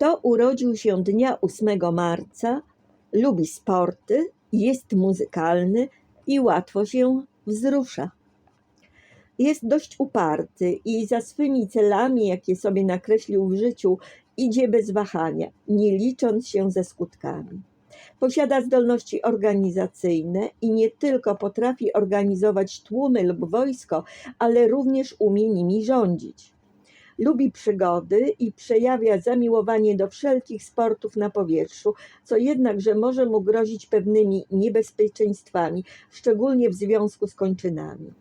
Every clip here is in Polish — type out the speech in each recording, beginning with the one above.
Kto urodził się dnia 8 marca, lubi sporty, jest muzykalny i łatwo się wzrusza. Jest dość uparty i za swymi celami, jakie sobie nakreślił w życiu, idzie bez wahania, nie licząc się ze skutkami. Posiada zdolności organizacyjne i nie tylko potrafi organizować tłumy lub wojsko, ale również umie nimi rządzić. Lubi przygody i przejawia zamiłowanie do wszelkich sportów na powietrzu, co jednakże może mu grozić pewnymi niebezpieczeństwami, szczególnie w związku z kończynami.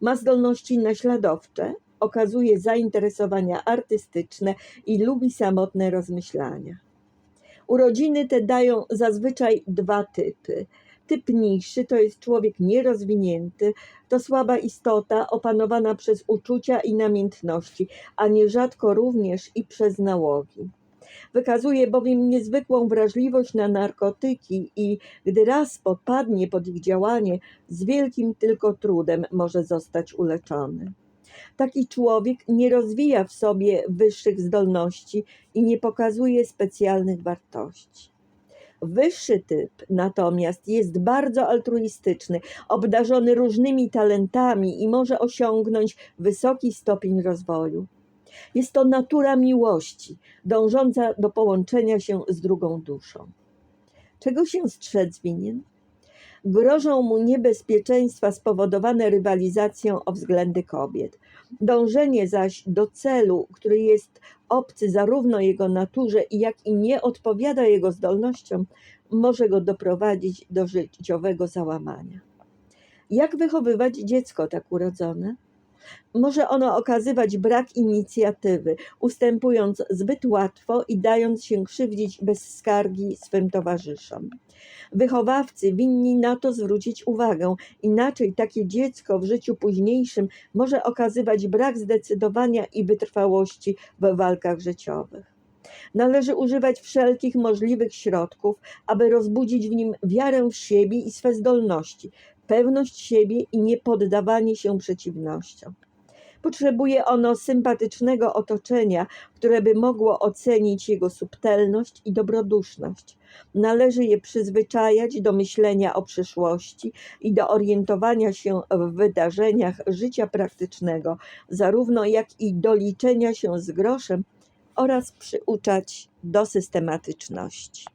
Ma zdolności naśladowcze, okazuje zainteresowania artystyczne i lubi samotne rozmyślania. Urodziny te dają zazwyczaj dwa typy. Typ niższy to jest człowiek nierozwinięty, to słaba istota opanowana przez uczucia i namiętności, a nierzadko również i przez nałogi. Wykazuje bowiem niezwykłą wrażliwość na narkotyki i gdy raz podpadnie pod ich działanie, z wielkim tylko trudem może zostać uleczony. Taki człowiek nie rozwija w sobie wyższych zdolności i nie pokazuje specjalnych wartości. Wyższy typ natomiast jest bardzo altruistyczny, obdarzony różnymi talentami i może osiągnąć wysoki stopień rozwoju. Jest to natura miłości, dążąca do połączenia się z drugą duszą. Czego się strzec winien? Grożą mu niebezpieczeństwa spowodowane rywalizacją o względy kobiet. Dążenie zaś do celu, który jest obcy zarówno jego naturze, jak i nie odpowiada jego zdolnościom, może go doprowadzić do życiowego załamania. Jak wychowywać dziecko tak urodzone? Może ono okazywać brak inicjatywy, ustępując zbyt łatwo i dając się krzywdzić bez skargi swym towarzyszom. Wychowawcy winni na to zwrócić uwagę, inaczej takie dziecko w życiu późniejszym może okazywać brak zdecydowania i wytrwałości w walkach życiowych. Należy używać wszelkich możliwych środków, aby rozbudzić w nim wiarę w siebie i swe zdolności, pewność siebie i niepoddawanie się przeciwnościom. Potrzebuje ono sympatycznego otoczenia, które by mogło ocenić jego subtelność i dobroduszność. Należy je przyzwyczajać do myślenia o przyszłości i do orientowania się w wydarzeniach życia praktycznego, zarówno jak i do liczenia się z groszem oraz przyuczać do systematyczności.